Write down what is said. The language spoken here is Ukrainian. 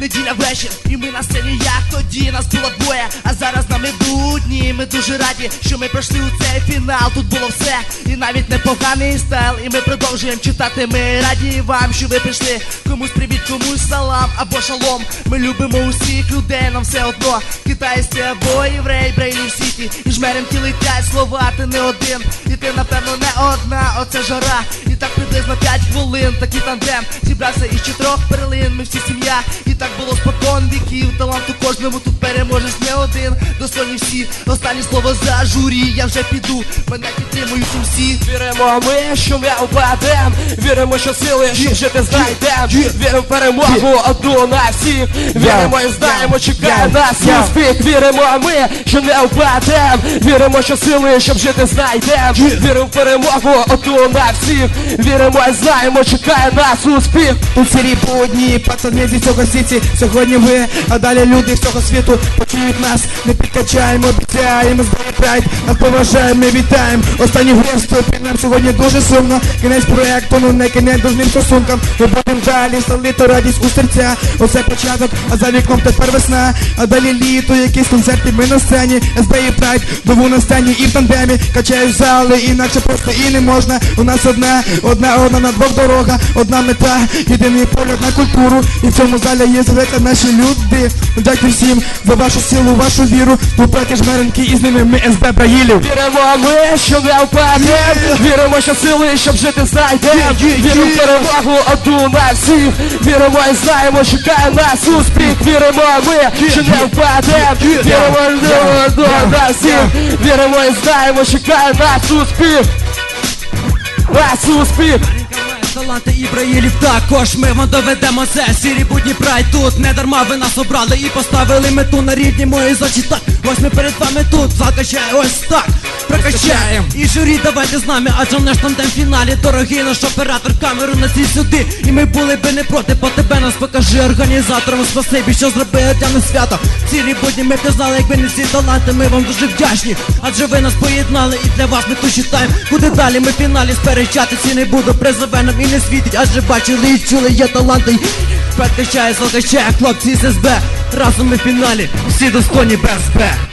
неділя вечір, і ми на сцені, як тоді нас було двоє, а зараз нами будні. Ми дуже раді, що ми пройшли у цей фінал. Тут було все, і навіть непоганий стайл. І ми продовжуємо читати. Ми раді вам, що ви прийшли. Комусь привіт, комусь салам або шалом. Ми любимо усіх людей, нам все одно. Китайський або єврей, брейні в сіті. І жмерем ті летять слова, ти не один. І ти, напевно, не одна, оце жара. І так приблизно 5 хвилин, такий тандем. Зібрався із чотирьох перлин, ми всі сім'я. І так було спокон віків. Талант у кожному тут переможеш не один. Достойні всі. Останнє слово за журі. Я вже піду. Мене підтримують усі. Віримо ми, що не упадем Віримо, що сили, що жити знайдем Віримо в перемогу одну на всіх Віримо і знаємо, чекає нас успіх Віримо ми, що не упадем Віримо, що сили, щоб жити знайдем Віримо в перемогу одну на всіх Віримо і знаємо, чекає нас успіх. Тут сірі будні, пацани зі цього сіті Сьогодні ви, а далі люди всього світу Почують нас, не підкачаємо, обіцяємо прайд, нас поважаємо, ми вітаємо. Останні виступи нам сьогодні дуже сумно. Кінець проекту, ну не кінець дружним стосункам Ми будемо далі ставити радість у серця. Оце початок, а за вікном тепер весна. А далі літо, якісь концерти, ми на сцені. СБ і прайд, дову на сцені і в тандемі. Качають зали, інакше просто і не можна. У нас одна, одна, одна на двох дорога Одна мета, єдиний погляд на культуру. І в цьому залі є зветься наші люди. Дякую всім за вашу силу, вашу віру. Тупеки жмеренки і з ними. Ми СБ Браїлів. Віримо ми, що не впадем. Віримо, що сили, щоб жити знайдем. Віримо в перемогу одну на всіх. Віримо і знаємо, чекає нас успіх. Віримо ми, що не впадем. Віримо одну на всіх. Віримо і знаємо, чекає нас успіх успіх Таланти Ібраїлів також. Ми вам доведемо це. Сірі будні прай тут. Не дарма ви нас обрали і поставили мету на рідні мої зочі так Ось ми перед вами тут. Закачає ось так Прокачаємо І журі давайте з нами, адже в наш тандем в фіналі Дорогий наш оператор, камеру носіть сюди. І ми були би не проти, по тебе нас покажи організаторам Спасибі, що зробили для нас свято. Цілі будні ми пізнали, якби не ці таланти, ми вам дуже вдячні. Адже ви нас поєднали і для вас ми тут читаємо Куди далі ми в фіналі сперечатися не буду Призове нам і не світить, адже бачили і чули, є таланти. Прокачає, закачає, хлопці з СБ. Разом ми в фіналі, всі достойні без Б